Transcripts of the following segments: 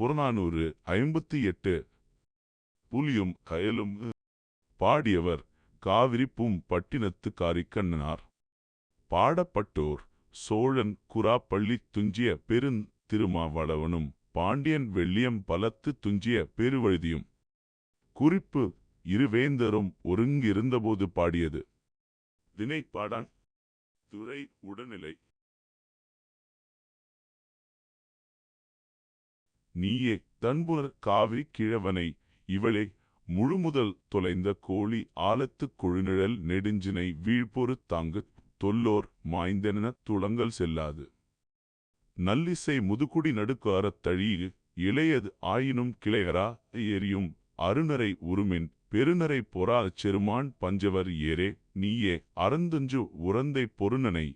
புறநானூறு ஐம்பத்தி எட்டு. புலியும் கயலும் பாடியவர் காவிரிப்பும் பட்டினத்து காரிக்கண்ணனார். பாடப்பட்டோர் சோழன் குராப்பள்ளி துஞ்சிய பெருந் திருமாவளவனும் பாண்டியன் வெள்ளியம் பலத்து துஞ்சிய பெருவழுதியும். குறிப்பு இருவேந்தரும் ஒருங்கிருந்தபோது பாடியது. தினைப்பாடான் துறை உடனிலை நீயே தன்புணர் காவிரி கிழவனை. இவளே முழுமுதல் தொலைந்த கோழி ஆலத்துக் கொழுநிழல் நெடுஞ்சினை வீழ்பொரு தாங்கு தொல்லோர் மாய்ந்தெனத் துளங்கல் செல்லாது. நல்லிசை முதுகுடி நடுக்காரத் தழீகு இளையது ஆயினும் கிளையரா எரியும் அருணரை உருமின் பெருநரை பொறா செருமான் பஞ்சவர் ஏரே நீயே அறந்துஞ்சு உறந்தை பொருணனை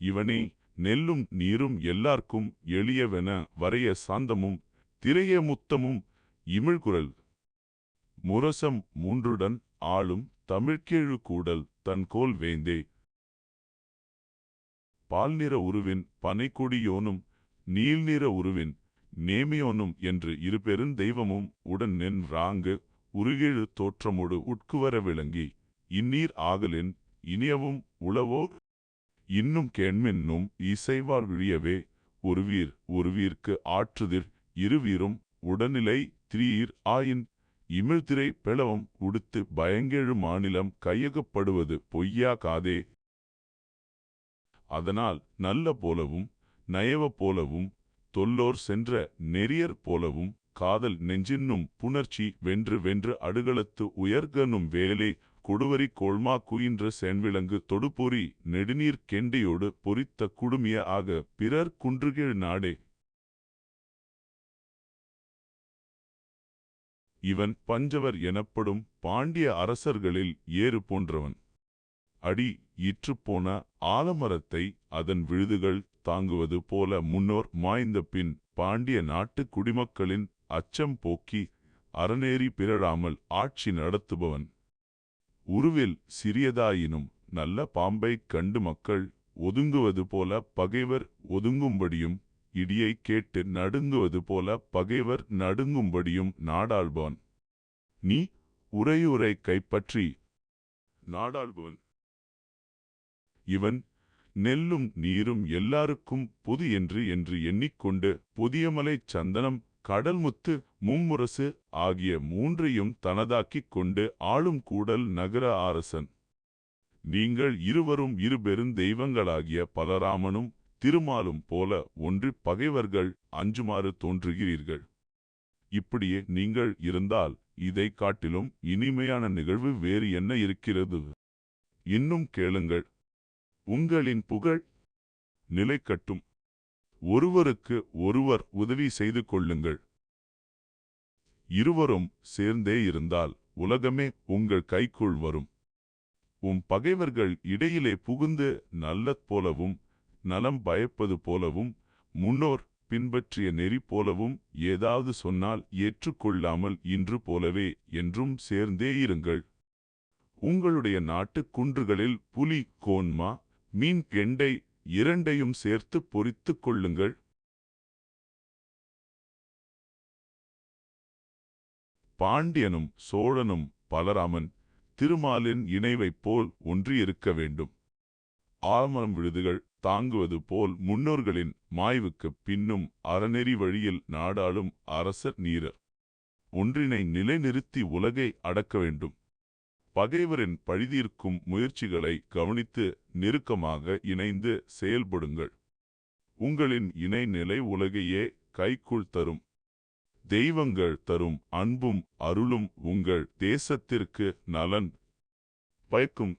இவனே நெல்லும் நீரும் எல்லார்க்கும் எளியவென வரைய சாந்தமும் திரைய முத்தமும் இமிழ்குரல் முரசம் மூன்றுடன் ஆளும் தமிழ்கேழு கூடல் தன்கோல் வேந்தே. பால்நிற உருவின் பனைக்கொடியோனும் நீல்நிற உருவின் நேமியோனும் என்று இருபெருந் தெய்வமும் உடன் நின்றாங்கு உருகெழு தோற்றமொடு உட்குவர விளங்கி. இந்நீர் ஆகலின் இனியவும் உளவோ? இன்னும் கேண்மென்னும் இசைவார் விழியவே. ஒருவீர் ஒருவீர்க்கு ஆற்றுதிர் இருவீரும் உடனிலை திரீர் ஆயின் இமிழ்திரை பிளவம் உடுத்து பயங்கெழு மாநிலம் கையகப்படுவது பொய்யா காதே. அதனால் நல்ல போலவும் நயவ போலவும் தொல்லோர் சென்ற நெறியர் போலவும் காதல் நெஞ்சின்னும் புணர்ச்சி வென்று வென்று அடுகளத்து உயர்கனும் வேலே கொடுவரி கோள்மா குயின்ற சென்விலங்கு தொடுபொறி நெடுநீர் கெண்டையோடு பொறித்த குடுமிய ஆக பிறர் குன்றுகீழ் நாடே. இவன் பஞ்சவர் எனப்படும் பாண்டிய அரசர்களில் ஏறு போன்றவன். அடி இற்றுப்போன ஆலமரத்தை அதன் விழுதுகள் தாங்குவது போல முன்னோர் மாய்ந்த பின் பாண்டிய நாட்டு குடிமக்களின் அச்சம் போக்கி அறநேறி பிறழாமல் ஆட்சி நடத்துபவன். உருவில் சிறியதாயினும் நல்ல பாம்பைக் கண்டு மக்கள் ஒதுங்குவது போல பகைவர் ஒதுங்கும்படியும் இடியை கேட்டு நடுங்குவது போல பகைவர் நடுங்கும்படியும் நாடாள்பவன். நீ உரையுரை கைப்பற்றி நாடாள்பவன். இவன் நெல்லும் நீரும் எல்லாருக்கும் பொது என்று என்று எண்ணிக்கொண்டு புதியமலைச் சந்தனம் கடல்முத்து மும்முரசு ஆகிய மூன்றையும் தனதாக்கிக் கொண்டு ஆளும் கூடல் நகர அரசன் நீங்கள் இருவரும் இருபெருந்தெய்வங்களாகிய பலராமனும் திருமாலும் போல ஒன்றிப் பகைவர்கள் அஞ்சுமாறு தோன்றுகிறீர்கள். இப்படியே நீங்கள் இருந்தால் இதை காட்டிலும் இனிமையான நிகழ்வு வேறு என்ன இருக்கிறது? இன்னும் கேளுங்கள். உங்களின் புகழ் நிலைக்கட்டும். ஒருவருக்கு ஒருவர் உதவி செய்து கொள்ளுங்கள். இருவரும் சேர்ந்தே இருந்தால் உலகமே உங்கள் கைக்குள் வரும். உம் பகைவர்கள் இடையிலே புகுந்து நல்லத் போலவும் நலம் பயப்பது போலவும் முன்னோர் பின்பற்றிய நெறி போலவும் ஏதாவது சொன்னால் ஏற்றுக்கொள்ளாமல் இன்று போலவே என்றும் சேர்ந்தே இருங்கள். உங்களுடைய நாட்டுக் குன்றுகளில் புலி கோன்மா மீன் கெண்டை இரண்டையும் சேர்த்து பொறித்துக் கொள்ளுங்கள். பாண்டியனும் சோழனும் பலராமன் திருமாலின் இணைவைப் போல் ஒன்றியிருக்க வேண்டும். ஆமரம் விழுதுகள் தாங்குவது போல் முன்னோர்களின் மாய்வுக்குப் பின்னும் அறநெறி வழியில் நாடாளும் அரசர் நீரர். ஒன்றினை நிலைநிறுத்தி உலகை அடக்க வேண்டும். பகைவரின் பழிதீர்க்கும் முயற்சிகளை கவனித்து நெருக்கமாக இணைந்து செயல்படுங்கள். உங்களின் இணைநிலை உலகையே கைக்குள் தரும். தெய்வங்கள் தரும் அன்பும் அருளும் உங்கள் தேசத்திற்கு நலன். பயக்கும்